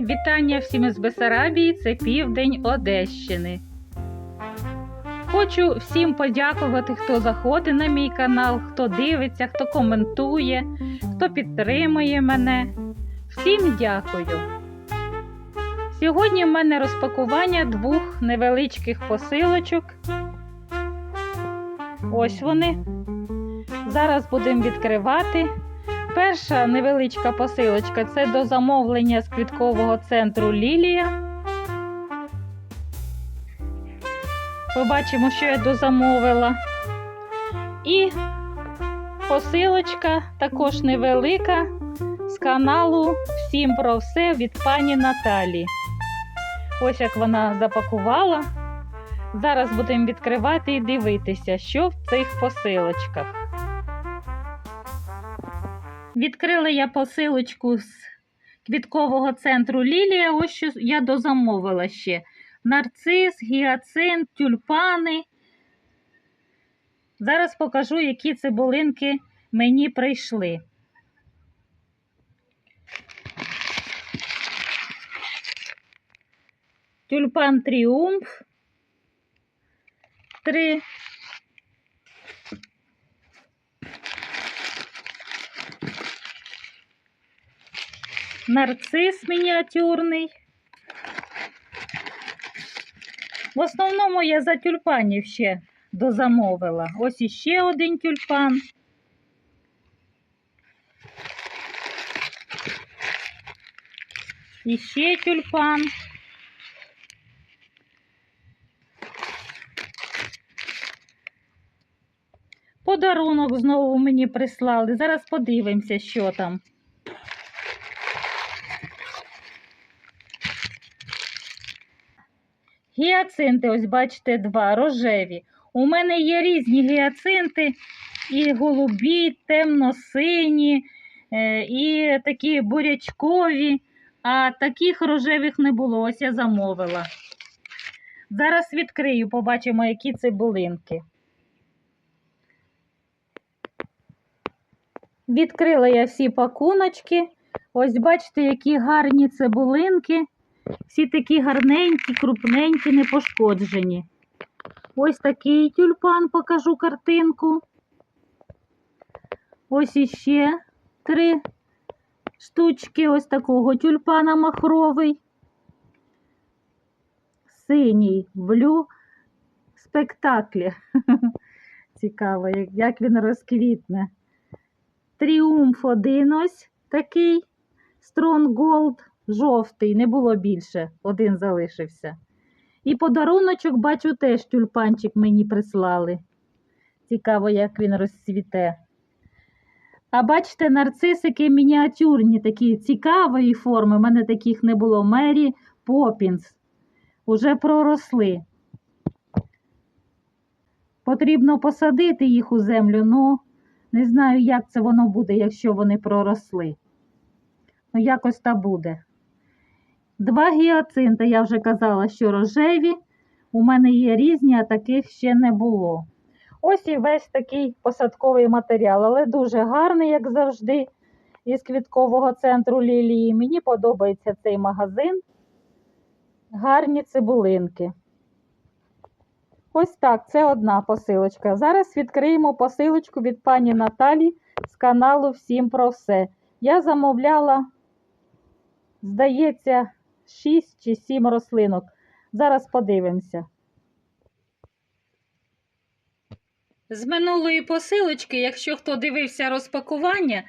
Вітання всім із Бесарабії, це південь Одещини. Хочу всім подякувати, хто заходить на мій канал, хто дивиться, хто коментує, хто підтримує мене. Всім дякую. Сьогодні в мене розпакування двох невеличких посилочок. Ось вони. Зараз будемо відкривати. Перша невеличка посилочка це до замовлення з квіткового центру Лілія. Побачимо, що я дозамовила. І посилочка також невелика з каналу Всім про все від пані Наталі. Ось як вона запакувала. Зараз будемо відкривати і дивитися, що в цих посилочках. Відкрила я посилочку з квіткового центру Лілія. Ось що я дозамовила ще. Нарцис, гіацинт, тюльпани. Зараз покажу, які цибулинки мені прийшли. Тюльпан Тріумф. Три нарцис мініатюрний. В основному я за тюльпанів ще дозамовила. Ось іще один тюльпан. Іще тюльпан. Подарунок знову мені прислали. Зараз подивимося, що там. Гіацинти, ось бачите, два рожеві. У мене є різні гіацинти, і голубі, темно-сині, е, і такі бурячкові, а таких рожевих не було. Ось я замовила. Зараз відкрию, побачимо, які цибулинки. Відкрила я всі пакуночки. Ось бачите, які гарні цибулинки. Всі такі гарненькі, крупненькі, не пошкоджені. Ось такий тюльпан покажу картинку. Ось іще три штучки ось такого тюльпана махровий. Синій блю спектаклі. Цікаво, як, він розквітне. Тріумф один ось такий. Стронгголд жовтий, не було більше, один залишився. І подаруночок, бачу, теж тюльпанчик мені прислали. Цікаво, як він розцвіте. А бачите, нарцисики мініатюрні, такі цікавої форми. У мене таких не було. Мері Попінс. Уже проросли. Потрібно посадити їх у землю, ну не знаю, як це воно буде, якщо вони проросли. Ну, якось та буде. Два гіацинти, я вже казала, що рожеві. У мене є різні, а таких ще не було. Ось і весь такий посадковий матеріал, але дуже гарний, як завжди, із квіткового центру Лілії. Мені подобається цей магазин. Гарні цибулинки. Ось так, це одна посилочка. Зараз відкриємо посилочку від пані Наталі з каналу Всім про все. Я замовляла, здається, 6 чи 7 рослинок. Зараз подивимося. З минулої посилочки, якщо хто дивився розпакування,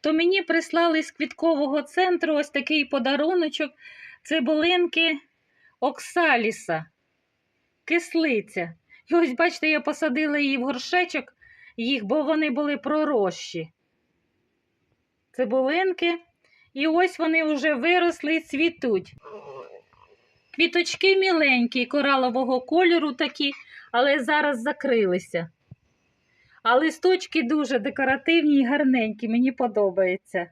то мені прислали з квіткового центру ось такий подаруночок цибулинки Оксаліса. Кислиця. І ось, бачите, я посадила її в горшечок, їх, бо вони були пророщі. Цибулинки. І ось вони вже виросли і цвітуть. Квіточки міленькі, коралового кольору такі, але зараз закрилися. А листочки дуже декоративні і гарненькі, мені подобається.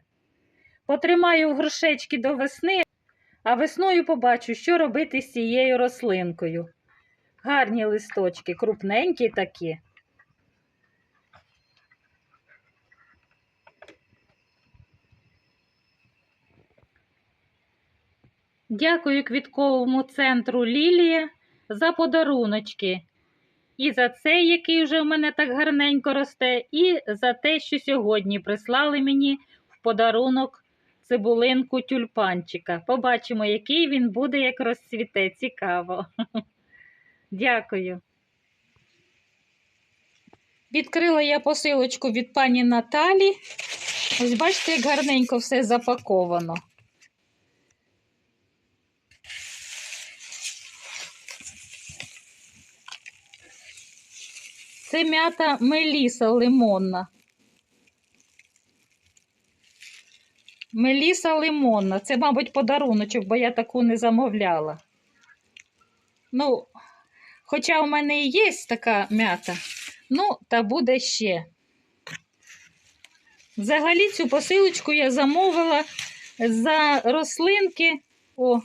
Потримаю в горшечки до весни, а весною побачу, що робити з цією рослинкою. Гарні листочки, крупненькі такі. Дякую квітковому центру Лілія за подаруночки. І за цей, який вже в мене так гарненько росте, і за те, що сьогодні прислали мені в подарунок цибулинку тюльпанчика. Побачимо, який він буде, як розцвіте. Цікаво. Дякую. Відкрила я посилочку від пані Наталі. Ось бачите, як гарненько все запаковано. Це м'ята Меліса лимонна. Меліса лимонна. Це, мабуть, подаруночок, бо я таку не замовляла. Ну, хоча у мене і є така м'ята, ну, та буде ще. Взагалі цю посилочку я замовила за рослинки. О,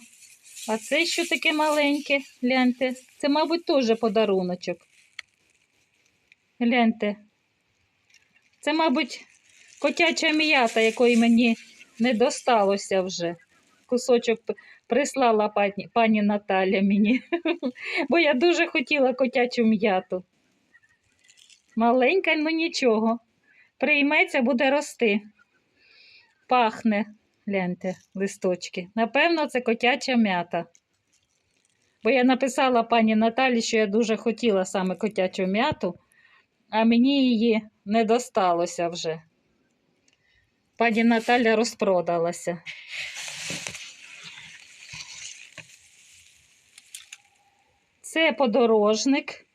а це що таке маленьке? Гляньте. Це, мабуть, теж подаруночок. Гляньте. Це, мабуть, котяча м'ята, якої мені не досталося вже. Кусочок прислала пані, пані Наталя мені, бо я дуже хотіла котячу м'яту. Маленька, ну нічого. Прийметься, буде рости. Пахне, гляньте, листочки. Напевно, це котяча м'ята. Бо я написала пані Наталі, що я дуже хотіла саме котячу м'яту, а мені її не досталося вже. Пані Наталя розпродалася. Це подорожник.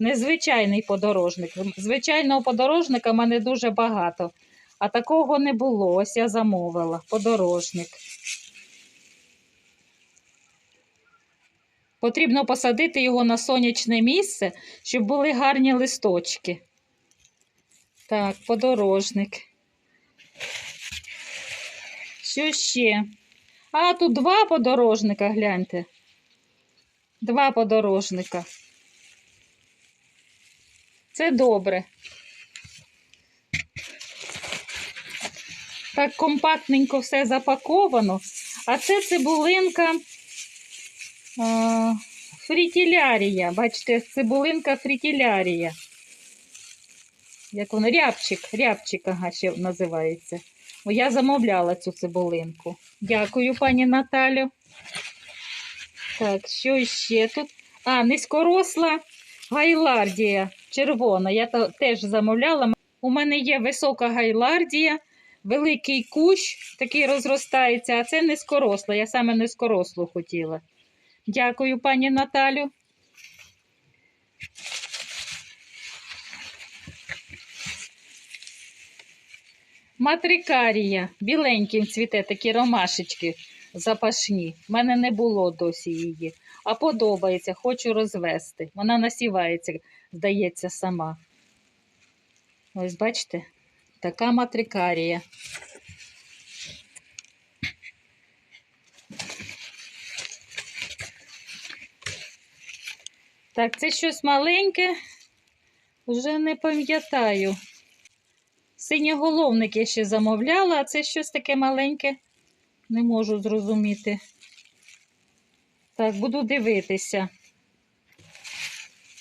Незвичайний подорожник. Звичайного подорожника в мене дуже багато, а такого не було. Ось я замовила подорожник. Потрібно посадити його на сонячне місце, щоб були гарні листочки. Так, подорожник. Що ще? А, тут два подорожника, гляньте. Два подорожника. Це добре. Так компактненько все запаковано. А це цибулинка фрітілярія. Бачите, цибулинка фрітілярія. Як воно? Рябчик. Рябчик, ага, ще називається. Я замовляла цю цибулинку. Дякую, пані Наталю. Так, що ще тут? А, низькоросла гайлардія червона. Я теж замовляла. У мене є висока гайлардія, великий кущ, такий розростається, а це низькоросла. Я саме низькорослу хотіла. Дякую, пані Наталю. Матрикарія. Біленьким цвіте такі ромашечки запашні. У мене не було досі її. А подобається, хочу розвести. Вона насівається, здається, сама. Ось бачите, така матрикарія. Так, це щось маленьке, вже не пам'ятаю. Синьоголовник я ще замовляла, а це щось таке маленьке. Не можу зрозуміти. Так, буду дивитися.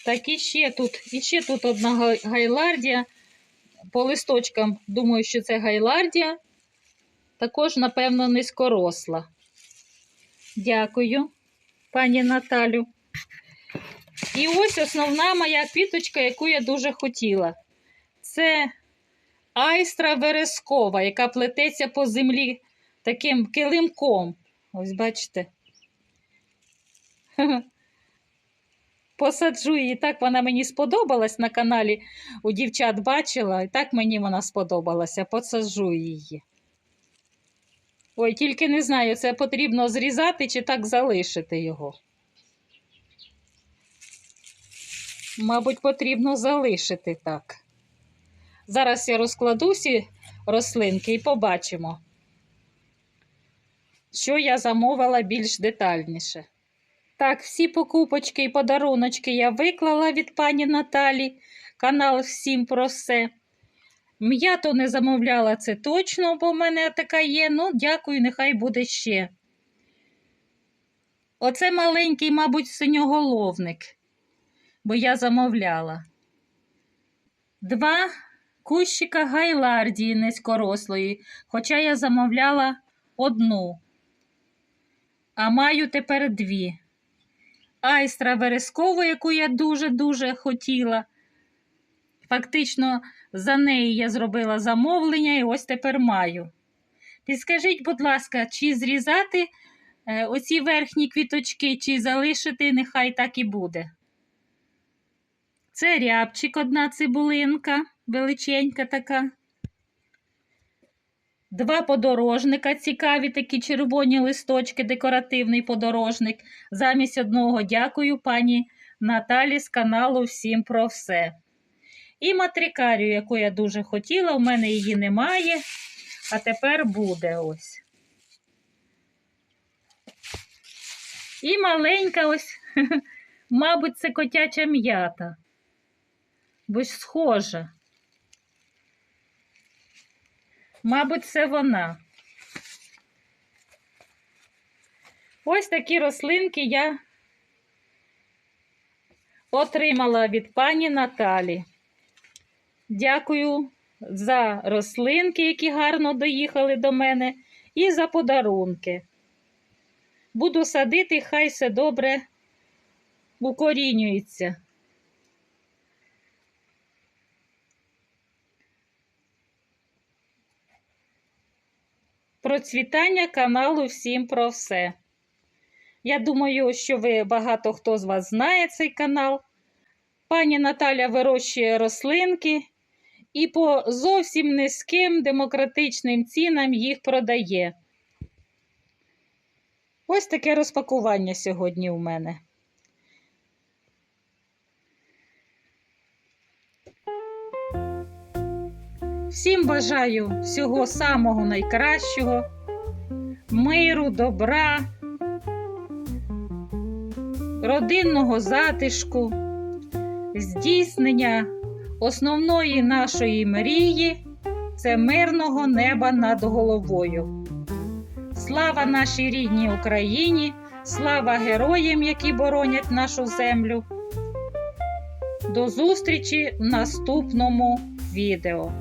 Так, і ще тут, і ще тут одна гайлардія. По листочкам думаю, що це гайлардія. Також, напевно, низькоросла. Дякую, пані Наталю. І ось основна моя квіточка, яку я дуже хотіла. Це айстра верескова, яка плететься по землі таким килимком. Ось бачите. Посаджу її. Так вона мені сподобалась на каналі. У дівчат бачила, і так мені вона сподобалася. Посаджу її. Ой, тільки не знаю, це потрібно зрізати чи так залишити його. Мабуть, потрібно залишити так. Зараз я розкладу всі рослинки і побачимо, що я замовила більш детальніше. Так, всі покупочки і подаруночки я виклала від пані Наталі. Канал всім про все. М'яту не замовляла це точно, бо в мене така є. Ну, дякую, нехай буде ще. Оце маленький, мабуть, синьоголовник, бо я замовляла. Два кущика гайлардії низькорослої, хоча я замовляла одну, а маю тепер дві. Айстра верескову, яку я дуже-дуже хотіла. Фактично, за неї я зробила замовлення і ось тепер маю. Підскажіть, будь ласка, чи зрізати е, оці верхні квіточки, чи залишити, нехай так і буде. Це рябчик, одна цибулинка, величенька така. Два подорожника, цікаві такі червоні листочки, декоративний подорожник. Замість одного дякую пані Наталі з каналу Всім про все. І матрикарію, яку я дуже хотіла, у мене її немає, а тепер буде ось. І маленька ось, мабуть, це котяча м'ята. Бо ж схожа. Мабуть, це вона. Ось такі рослинки я отримала від пані Наталі. Дякую за рослинки, які гарно доїхали до мене, і за подарунки. Буду садити, хай все добре укорінюється. Процвітання каналу всім про все. Я думаю, що ви багато хто з вас знає цей канал. Пані Наталя вирощує рослинки і по зовсім низьким демократичним цінам їх продає. Ось таке розпакування сьогодні у мене. Всім бажаю всього самого найкращого, миру, добра, родинного затишку, здійснення основної нашої мрії це мирного неба над головою. Слава нашій рідній Україні, слава героям, які боронять нашу землю. До зустрічі в наступному відео.